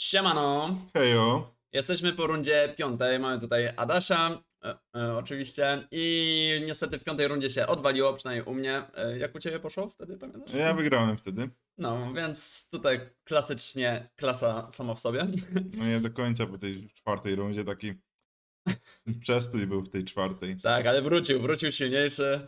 Siemano! Hejo. Jesteśmy po rundzie piątej, mamy tutaj Adasia, e, e, oczywiście, i niestety w piątej rundzie się odwaliło, przynajmniej u mnie. E, jak u Ciebie poszło wtedy, pamiętasz? Ja wygrałem wtedy. No, więc tutaj klasycznie klasa sama w sobie. No nie do końca po tej czwartej rundzie taki przestój był w tej czwartej. tak, ale wrócił, wrócił silniejszy,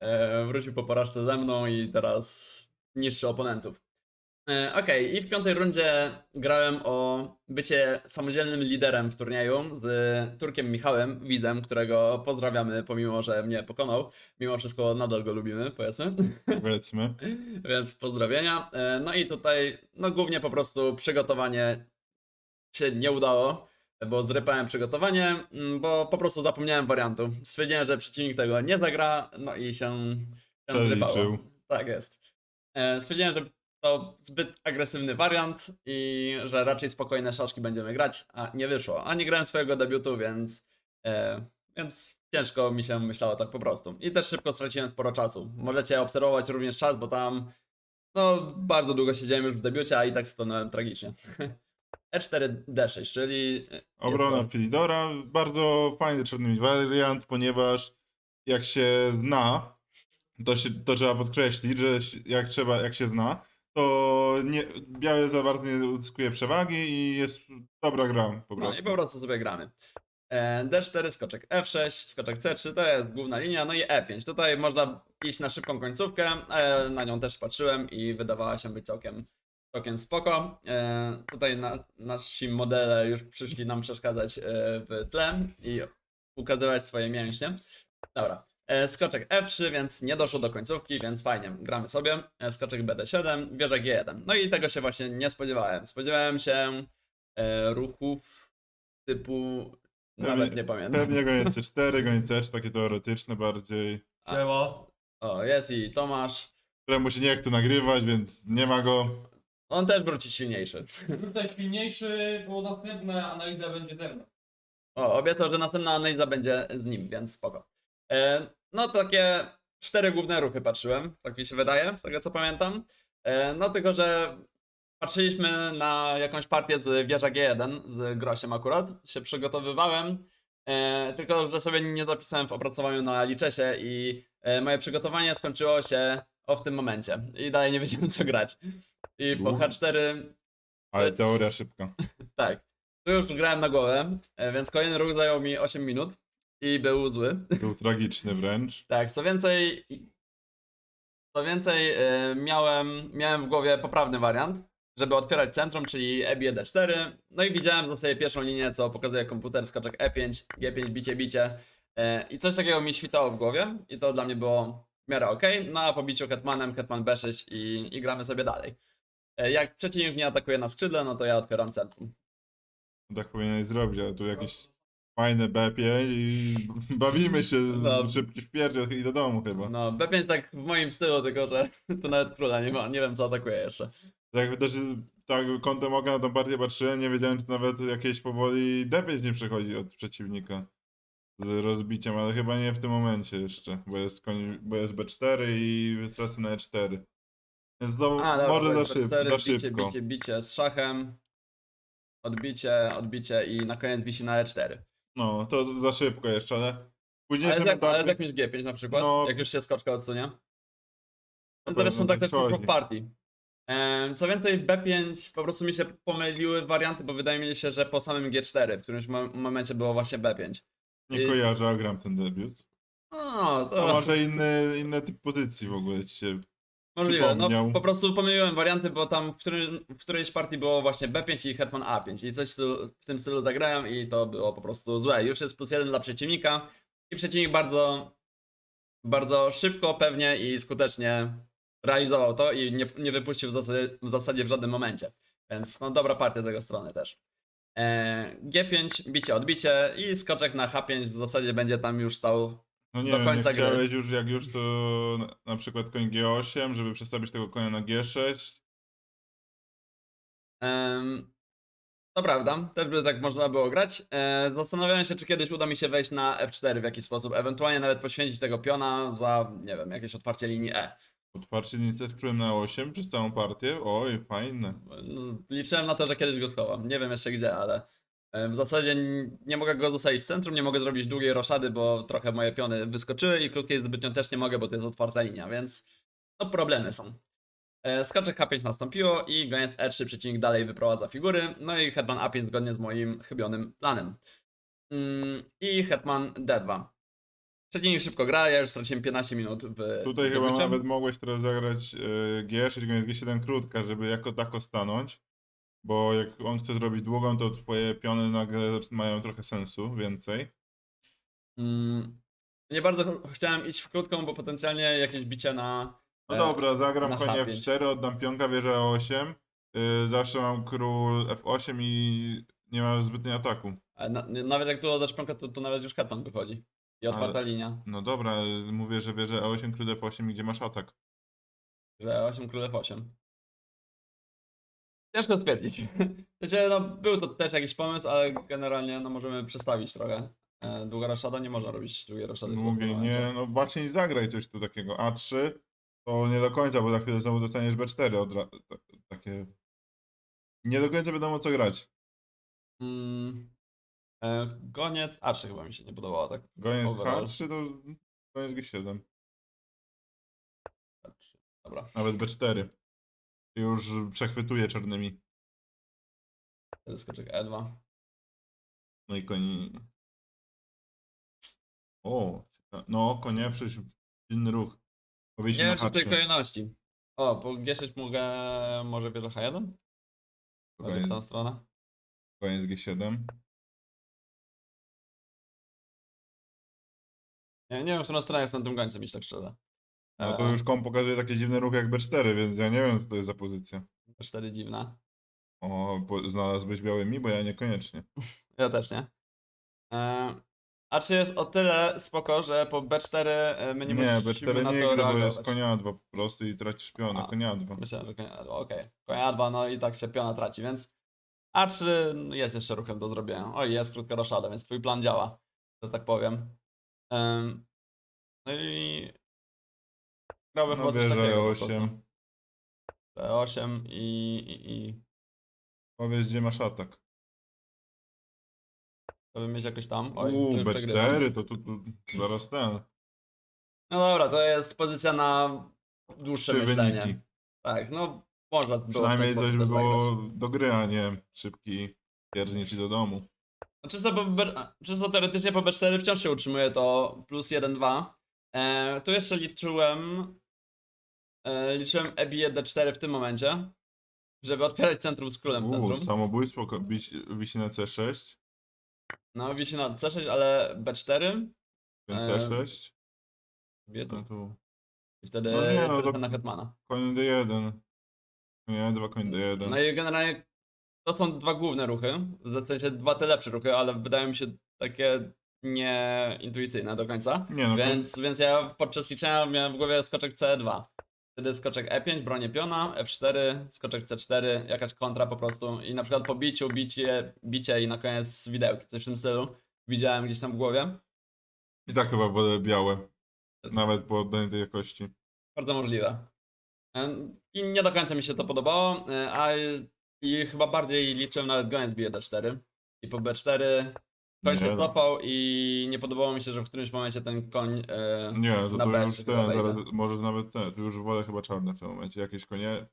e, wrócił po porażce ze mną i teraz niższy oponentów. E, Okej, i w piątej rundzie grałem o bycie samodzielnym liderem w turnieju z Turkiem Michałem, widzem, którego pozdrawiamy, pomimo że mnie pokonał. Mimo wszystko nadal go lubimy, powiedzmy. Powiedzmy. Więc pozdrowienia. E, No i tutaj, no głównie po prostu przygotowanie się nie udało, bo zrypałem przygotowanie, mm, bo po prostu zapomniałem wariantu. Stwierdziłem, że przeciwnik tego nie zagra, no i się, się zrypało. Przeliczył. Tak jest. E, Stwierdziłem, że to zbyt agresywny wariant i że raczej spokojne szaszki będziemy grać, a nie wyszło. A nie grałem swojego debiutu, więc, e, więc ciężko mi się myślało tak po prostu. I też szybko straciłem sporo czasu. Możecie obserwować również czas, bo tam no, bardzo długo siedziałem już w debiucie, a i tak stanąłem tragicznie. E E4 D6, czyli e, Obrona Filidora. Bardzo fajny czarny wariant, ponieważ jak się zna, to, się, to trzeba podkreślić, że jak, trzeba, jak się zna, to nie, białe za bardzo nie uzyskuje przewagi i jest dobra gra po No prostu. i po prostu sobie gramy. E, D4, skoczek F6, skoczek C3, to jest główna linia, no i E5. Tutaj można iść na szybką końcówkę, e, na nią też patrzyłem i wydawała się być całkiem, całkiem spoko. E, tutaj na, nasi modele już przyszli nam przeszkadzać e, w tle i ukazywać swoje mięśnie. Dobra. E, Skoczek F3, więc nie doszło do końcówki, więc fajnie, gramy sobie. E, Skoczek BD7, wieża G1. No i tego się właśnie nie spodziewałem. Spodziewałem się e, ruchów typu. Nawet Pewnie- nie pamiętam. Pewnie goniec C4, goniec C3, takie teoretyczne bardziej. Siema. O, jest i Tomasz. któremu się nie chce nagrywać, więc nie ma go. On też wróci silniejszy. Wrócę silniejszy, bo następna analiza będzie ze mną. O, obiecał, że następna analiza będzie z nim, więc spoko. E, no, takie cztery główne ruchy patrzyłem, tak mi się wydaje, z tego co pamiętam. E, no, tylko że patrzyliśmy na jakąś partię z wieża G1, z Grosiem akurat, się przygotowywałem, e, tylko że sobie nie zapisałem w opracowaniu na liczesie i e, moje przygotowanie skończyło się o w tym momencie i dalej nie wiedziałem co grać. I po U. H4 Ale teoria szybka. tak. Tu już grałem na głowę, więc kolejny ruch zajął mi 8 minut i był zły. Był tragiczny wręcz. Tak, co więcej, co więcej e, miałem, miałem w głowie poprawny wariant, żeby otwierać centrum, czyli E EB 4 No i widziałem za sobie pierwszą linię, co pokazuje komputer, skoczek E5, G5, bicie, bicie. E, I coś takiego mi świtało w głowie i to dla mnie było w miarę ok. No a po biciu hetmanem, hetman B6 i, i gramy sobie dalej. E, Jak przeciwnik mnie atakuje na skrzydle, no to ja otwieram centrum. Tak powinieneś zrobić, ale tu jakieś fajne B5 i bawimy się, No. szybki wpierdziel i do domu chyba. No, B5 tak w moim stylu, tylko że tu nawet króla nie ma, nie wiem co atakuje jeszcze. Jak też tak kątem oka na tą partię patrzyłem, nie wiedziałem, czy nawet jakieś powoli D5 nie przechodzi od przeciwnika z rozbiciem, ale chyba nie w tym momencie jeszcze, bo jest, koń, bo jest B4 i tracę na E4. Więc znowu A, dobra, może to za, szyb, B4, za bicie, szybko. bicie, bicie z szachem, odbicie, odbicie i na koniec wisi na E4. No, to za szybko jeszcze, ale w Ale późniejszym z, jak, ale z etapie... jakimś G5 na przykład, No. jak już się skoczka odsunie. Na Zresztą tak też po chodzi. partii. Em, Co więcej, w B5 po prostu mi się pomyliły warianty, bo wydaje mi się, że po samym G4 w którymś mo- momencie było właśnie B5. Nie kojarzę, a gram ten debiut. O, A to może inny, inny typ pozycji w ogóle ci się... Możliwe, no przypomniał. po prostu pomyliłem warianty, bo tam w, którym, w którejś partii było właśnie B5 i Hetman A5 i coś w, stylu, w tym stylu zagrałem i to było po prostu złe. Już jest plus jeden dla przeciwnika i przeciwnik bardzo, bardzo szybko, pewnie i skutecznie realizował to i nie, nie wypuścił w zasadzie, w zasadzie w żadnym momencie. Więc no dobra partia z jego strony też. E, G5, bicie, odbicie i skoczek na H5 w zasadzie będzie tam już stał No nie do wiem, nie końca gry. chciałeś już, jak już to na, na przykład koń G8, żeby przestawić tego konia na G6. Em, To prawda, też by tak można było grać. E, Zastanawiałem się, czy kiedyś uda mi się wejść na F4 w jakiś sposób, ewentualnie nawet poświęcić tego piona za, nie wiem, jakieś otwarcie linii E. Otwarcie nic z królem na 8 przez całą partię. Oj, fajne. No, Liczyłem na to, że kiedyś go schowam. Nie wiem jeszcze gdzie, ale w zasadzie nie mogę go zostawić w centrum, nie mogę zrobić długiej roszady, bo trochę moje piony wyskoczyły i krótkiej zbytnio też nie mogę, bo to jest otwarta linia, więc no problemy są. E, Skoczek H5 nastąpiło i goniec E3 przeciwnik dalej wyprowadza figury, no i hetman A5 zgodnie z moim chybionym planem. Mm, I hetman D2. Przeciwnik szybko gra, ja już straciłem 15 minut w Tutaj chyba nawet mogłeś teraz zagrać e, G6, goniec G7 krótka, żeby jako tako stanąć. Bo jak on chce zrobić długą, to twoje piony nagle mają trochę sensu, więcej. Mm, Nie bardzo ch- chciałem iść w krótką, bo potencjalnie jakieś bicie na. No e, dobra, zagram na konie H5. F4, oddam pionka, wieżę A8. y, zawsze mam król F8 i nie mam zbytnio ataku. e, Na, nawet jak tu oddasz pionka, to, to nawet już hetman wychodzi. I otwarta linia, No dobra, mówię, że wieżę A8, król F8 i gdzie masz atak. że 8 królew 8. Ciężko stwierdzić. Wiecie, no, był to też jakiś pomysł, ale generalnie no, możemy przestawić trochę. E, Długa roszada nie można robić długiej roszady. w Mówię, krótkim momencie. nie, no właśnie zagraj coś tu takiego. A3 to nie do końca, bo za chwilę znowu dostaniesz B4 od ra- ta- takie... Nie do końca wiadomo co grać. Mm, e, Goniec A3 chyba mi się nie podobało tak. Goniec overall. H3 to goniec G7. A3. Dobra, Nawet B4. Już przechwytuje czarnymi. skoczek E E2. No i koni. O, no konie przecież inny ruch. Nie Powinniśmy wiem, na czy w tej H3. kolejności. O, po G6 mogę, może bierze H1? Albo w Goniec, tą stronę. goniec G7. Nie, nie wiem, w którą stronę jestem tym gońcem, iść tak szczerze. No to już kom pokazuje takie dziwne ruchy jak B4, więc ja nie wiem co to jest za pozycja. 4 dziwna. O, po, znalazłbyś białymi, bo ja niekoniecznie. Ja też nie. E, a czy jest o tyle spoko, że po B4 e, my nie, Nie, musimy B4 na nie to gra, bo reagować. jest konia 2 po prostu i tracisz piona, A. konia 2. Myślałem, że konia, okej. Konia 2, no i tak się piona traci, więc A3 jest jeszcze ruchem do zrobienia. Oj, jest krótka roszada, więc twój plan działa, że tak powiem. Em, no i grałbym No chyba coś wieżę takiego po prostu. E8. P8 i, i, i Powiedz gdzie masz atak. żeby mieć jakoś tam. Oj, Uuu, tu już przegrywam. B4 to tu, tu zaraz ten. No dobra, to jest pozycja na dłuższe Trzy myślenie. wyniki. Tak, no można było w ten Przynajmniej sposób coś by też było zagrać. do gry, a nie szybki piernicz do domu. No Czysto, po, B- czysto teoretycznie po B4 wciąż się utrzymuje to plus 1-2. E, tu jeszcze liczyłem e, liczyłem EBE D4 w tym momencie, żeby otwierać centrum z królem w Uuu, centrum. samobójstwo ko- wisi, wisi na C6, No wisi na C6, ale B4 więc Eee, C6. wie tu. No tu I wtedy No nie, no to- na Hetmana. koń D1. Nie, dwa koń D1. No i generalnie to są dwa główne ruchy, w sensie dwa te lepsze ruchy, ale wydają mi się takie nieintuicyjne do końca. Nie no, Więc, więc ja podczas liczenia miałem w głowie skoczek C2. Wtedy skoczek E5, bronię piona, F4, skoczek C4, jakaś kontra po prostu. I na przykład po biciu, bicie, bicie i na koniec widełki, coś w tym stylu. Widziałem gdzieś tam w głowie. i tak chyba wolę białe. Nawet po oddaniu tej jakości. Bardzo możliwe. Em, I nie do końca mi się to podobało, e, a i chyba bardziej liczyłem nawet goniec bije D4. I po B4 koń się Nie, cofał i nie podobało mi się, że w którymś momencie ten koń e, Nie, to, na to B3 już ten, zaraz, może nawet ten, tu już wolę chyba czarne w tym momencie. Jakieś konie,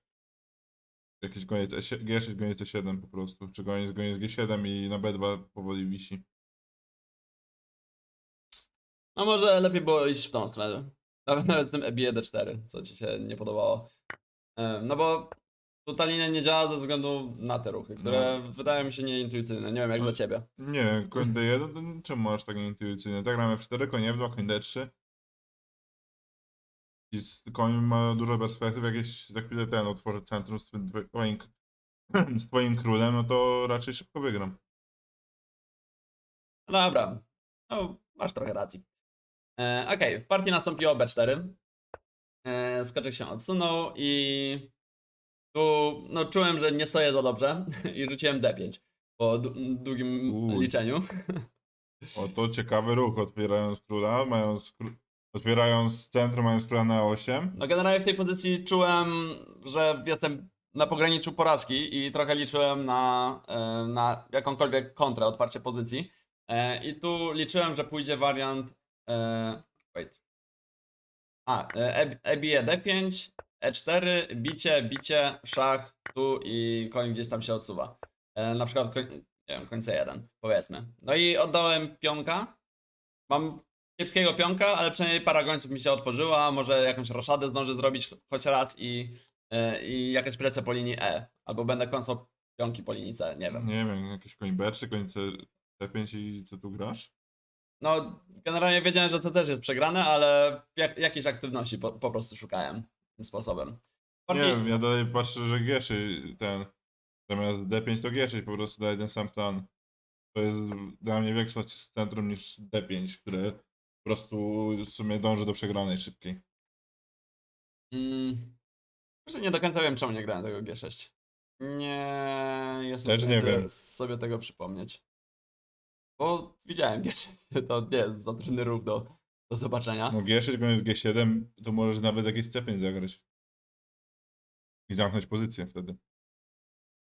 jakieś goniec E7, G6, goniec E7 po prostu, czy goniec, goniec G7 i na B2 powoli wisi. No może lepiej było iść w tą stronę. Nawet, nawet z tym EBE D4, co ci się nie podobało. Em, No bo tu ta linia nie działa ze względu na te ruchy, które wydają mi się nieintuicyjne. Nie wiem jak No. dla ciebie. Nie, koń D1, to czemu masz tak intuicyjnie? Tak gramy F4, koń F2, koń D3. I s- koń ma dużo perspektyw, jakieś za chwilę ten otworzy centrum z twoim, twoim, z twoim królem, no to raczej szybko wygram. No dobra, no masz trochę racji. E, Okej, w partii nastąpiło B4. E, skoczek się odsunął i tu no, czułem, że nie stoję za dobrze i rzuciłem D5 po dłu- długim Uj. liczeniu. O, to ciekawy ruch, otwierając króla, mając kró- Otwierając centrum, mając króla na 8. No generalnie w tej pozycji czułem, że jestem na pograniczu porażki i trochę liczyłem na, e, na jakąkolwiek kontrę, otwarcie pozycji. E, I tu liczyłem, że pójdzie wariant. e, Wait. A, e, e, e bije D5, E4, bicie, bicie, szach, tu i koń gdzieś tam się odsuwa. E, Na przykład koń, nie wiem, koń C1, powiedzmy. No i oddałem pionka. Mam kiepskiego pionka, ale przynajmniej para gońców mi się otworzyła, może jakąś roszadę zdążę zrobić choć raz i, e, i jakaś presja po linii E. Albo będę kąsał pionki po linii C, nie wiem. Nie wiem, jakiś koń B3, koń C, C5 i co tu grasz? No, generalnie wiedziałem, że to też jest przegrane, ale jak, jakiejś aktywności po, po prostu szukałem tym sposobem. Nie Bardziej, wiem, ja dalej patrzę, że G3 ten, zamiast D5 to G6 po prostu daje ten sam plan. To jest dla mnie większa z centrum niż D5, które po prostu w sumie dąży do przegranej szybkiej. mm, nie do końca wiem, czemu nie grałem tego G6. Nie jestem Też nie wiem. sobie tego przypomnieć. Bo widziałem G6, to nie jest za trudny ruch do, do zobaczenia. No G6 koniec G7 to możesz nawet jakieś C5 zagrać. I zamknąć pozycję wtedy.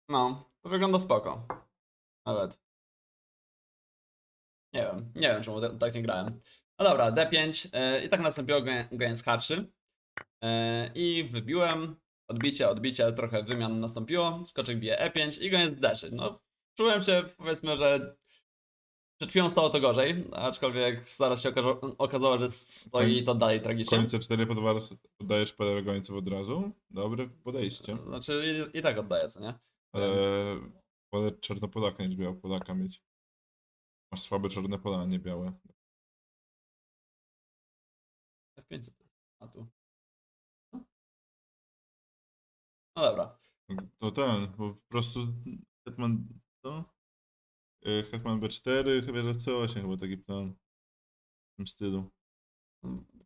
No, to wygląda spoko. Nawet. Nie wiem, nie wiem czemu te- tak nie grałem. No dobra, D5 e, i tak nastąpiło goniec H3. E, I wybiłem. Odbicie, odbicie, trochę wymian nastąpiło. Skoczek bije E5 i goniec D3. No, czułem się, powiedzmy, że przed chwilą stało to gorzej, aczkolwiek zaraz się okazało, okazało że stoi to dalej tragicznie. Koń C4 podwar- poddajesz parę gońców od razu. Dobre podejście. Znaczy i, i tak oddaję, co nie? Ale wolę czernopolaka niż białopolaka mieć. Masz słabe czarne pola, a nie białe. F500. A tu. No. No dobra. To ten, po prostu Hetman, co? Y, Hetman B4, chyba że C8, chyba taki plan. W tym stylu.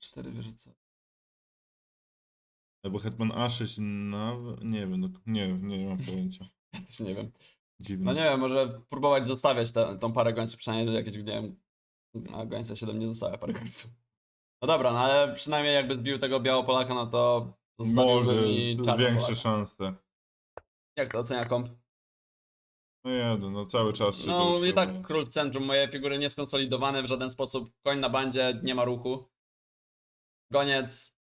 Cztery wieże co? Albo Hetman A6 nawet, nie wiem, no, nie, nie mam pojęcia. Ja też nie wiem. Dziwne. No nie wiem, może próbować zostawiać tę tą parę gońców, przynajmniej, że jakieś, nie wiem, na gońca 7 nie zostawia parę gońców. No dobra, no ale przynajmniej jakby zbił tego białopolaka, no to zostawiłby Może, mi czarnopolaka. większe szanse. Jak to ocenia komp? No jeden, no cały czas się No i tak król w centrum, moje figury nieskonsolidowane w żaden sposób, koń na bandzie, nie ma ruchu. Goniec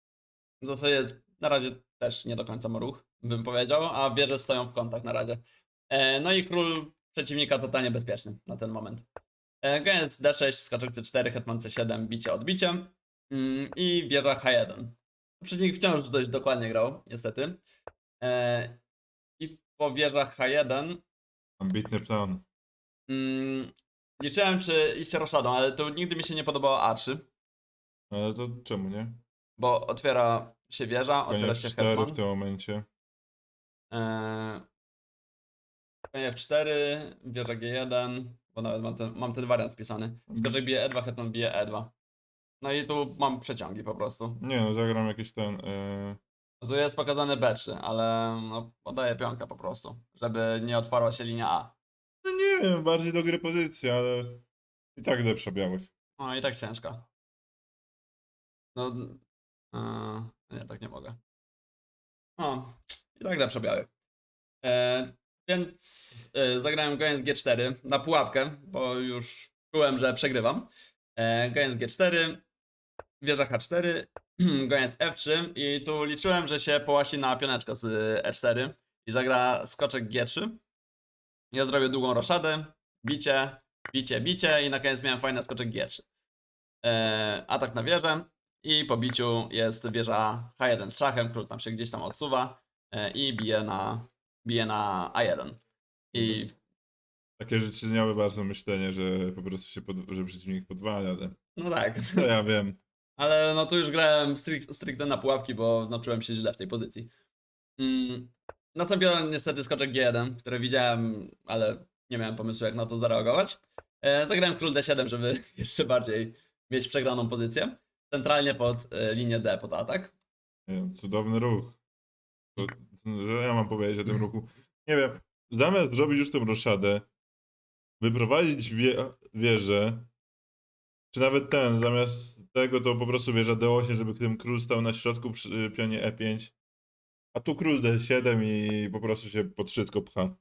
w zasadzie na razie też nie do końca ma ruch, bym powiedział, a wieże stoją w kątach na razie. E, no i król przeciwnika totalnie bezpieczny na ten moment. E, goniec D6, skoczek C4, hetman C7, bicie odbicie mm, i wieża H1. Przeciwnik wciąż dość dokładnie grał, niestety. E, I po wieżach H1 Ambitny plan. Mm, liczyłem, czy iść roszadą, ale to nigdy mi się nie podobało A3, Ale to czemu nie? bo otwiera się wieża, Konie otwiera się F4 w hetman. tym momencie. Eee, konie F4, wieża G1, bo nawet mam ten, mam ten wariant wpisany. Skoczek bije E2, hetman bije E2. No i tu mam przeciągi po prostu. Nie no, zagram jakiś ten... Yy... Tu jest pokazane B3, ale no, podaję pionka po prostu, żeby nie otwarła się linia A. No nie wiem, bardziej do gry pozycja, ale i tak lepsza białych. No i tak ciężka. No. Eee, nie, tak nie mogę. O, i tak lepsze biały. E, więc e, zagrałem goniec G4 na pułapkę, bo już czułem, że przegrywam. E, goniec G4, wieża H4, goniec F3 i tu liczyłem, że się połasi na pioneczko z E4 i zagra skoczek G3. Ja zrobię długą roszadę, bicie, bicie, bicie i na koniec miałem fajny skoczek G3. E, atak na wieżę i po biciu jest wieża H1 z szachem, król tam się gdzieś tam odsuwa e, i bije na, bije na A1. I Takie rzeczy miały bardzo myślenie, że po prostu się, pod... że przeciwnik podwala, ale no tak, no ja wiem. Ale no tu już grałem strict, stricte na pułapki, bo czułem się źle w tej pozycji. Mm. Nastąpił niestety skoczek G1, który widziałem, ale nie miałem pomysłu jak na to zareagować. E, zagrałem król D7, żeby jeszcze bardziej mieć przegraną pozycję. Centralnie pod e, linię D, pod atak. Cudowny ruch. To, co ja mam powiedzieć o tym ruchu? Nie wiem, zamiast zrobić już tą roszadę, wyprowadzić wie, wieżę Czy nawet ten, zamiast tego to po prostu wieża D8, żeby ten król stał na środku przy pionie E5. A tu król D7 i po prostu się pod wszystko pcha.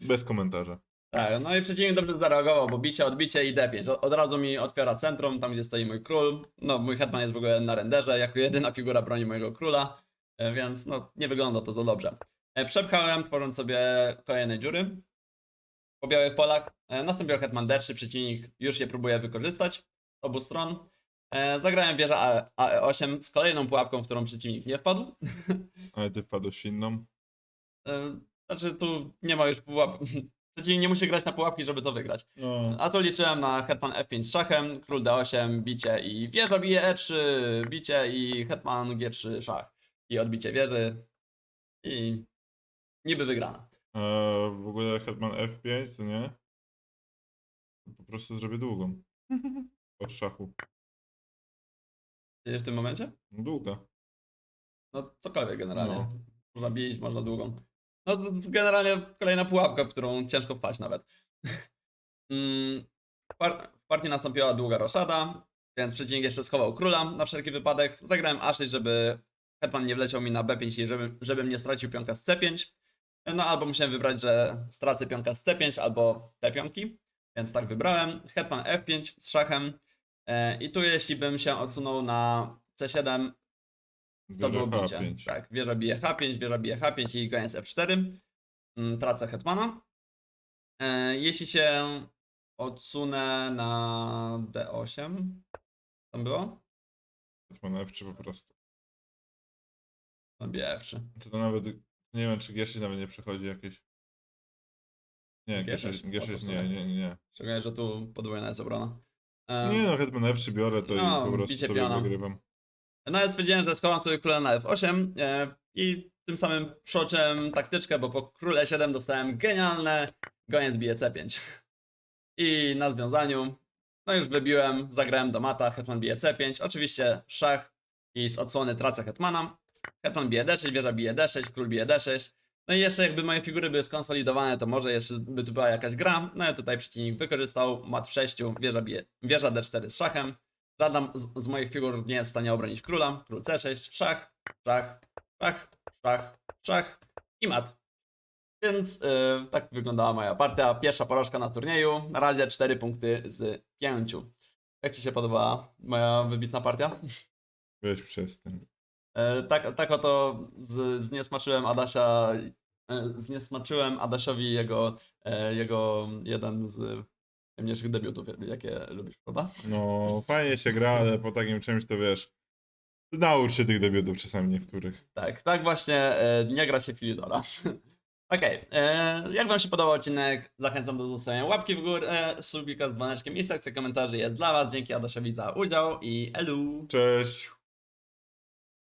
Bez komentarza. Tak, no i przeciwnik dobrze zareagował, bo bicie, odbicie i D5. Od, od razu mi otwiera centrum, tam gdzie stoi mój król. No, mój hetman jest w ogóle na renderze, jako jedyna figura broni mojego króla, e, więc no, nie wygląda to za dobrze. E, Przepchałem, tworząc sobie kolejne dziury po białych polach. E, Nastąpił hetman D3, przeciwnik już je próbuje wykorzystać z obu stron. Zagrałem wieżę A- AE8 z kolejną pułapką, w którą przeciwnik nie wpadł. Ale ty wpadłeś inną. E, Znaczy, tu nie ma już pułap. Przeciwnik nie musi grać na pułapki, żeby to wygrać. No. A tu liczyłem na hetman F5 z szachem, król D8, bicie i wieża bije E3, bicie i hetman G3 szach. I odbicie wieży. I niby wygrana. A w ogóle Hetman F5, to nie? Po prostu zrobię długą. Od szachu. W tym momencie? Długa. No cokolwiek generalnie. No. Można bić, można długą. No to, to generalnie kolejna pułapka, w którą ciężko wpaść nawet. Mm, w, par- w partii nastąpiła długa roszada, więc przeciwnik jeszcze schował króla na wszelki wypadek. Zagrałem A6, żeby hetman nie wleciał mi na B5 i żeby, żebym nie stracił pionka z C5. No albo musiałem wybrać, że stracę pionka z C5 albo te pionki, więc tak wybrałem. Hetman F5 z szachem. E, I tu jeśli bym się odsunął na C7, to było bicie. H5. Tak, wieża bije H5, wieża bije H5 i goniec F4. Mm, Tracę hetmana. E, jeśli się odsunę na D8, tam było? Hetman F3 po prostu. No bije F3. To, to nawet, nie wiem czy G6 nawet nie przechodzi jakieś. Nie, G6 G6, G6 w nie, sumie. nie, nie, nie. Szczególnie, że tu podwójna jest obrona. E, Nie no, Hetman F3 biorę to No, i po prostu bicie sobie piona. wygrywam. Nawet stwierdziłem, że schowam sobie króla na F8 e, i tym samym przeoczyłem taktyczkę, bo po króle 7 dostałem genialne goniec bije C5. I na związaniu, no już wybiłem, zagrałem do mata, hetman bije C5, oczywiście szach i z odsłony tracę hetmana. Hetman bije D6, wieża bije D6, król bije D6. No i jeszcze jakby moje figury były skonsolidowane, to może jeszcze by tu była jakaś gra. No i tutaj przeciwnik wykorzystał mat w 6, wieża, wieża D4 z szachem. Żadna z, z moich figur nie jest w stanie obronić króla. Król C6, szach, szach, szach, szach, szach i mat. Więc yy, tak wyglądała moja partia. Pierwsza porażka na turnieju. Na razie 4 punkty z 5. Jak Ci się podobała moja wybitna partia? Weź przestań. E, tak, tak oto z, zniesmaczyłem Adasia, e, zniesmaczyłem Adasiowi jego, e, jego jeden z najmniejszych debiutów, jakie lubisz, prawda? No, fajnie się gra, ale po takim czymś to wiesz. Naucz się tych debiutów czasami niektórych. Tak, tak właśnie nie gra się Filidora. Okej, e, jak Wam się podobał odcinek, zachęcam do zostawienia łapki w górę, subika z dzwoneczkiem i sekcja komentarzy jest dla Was. Dzięki Adasiowi za udział i elu! Cześć!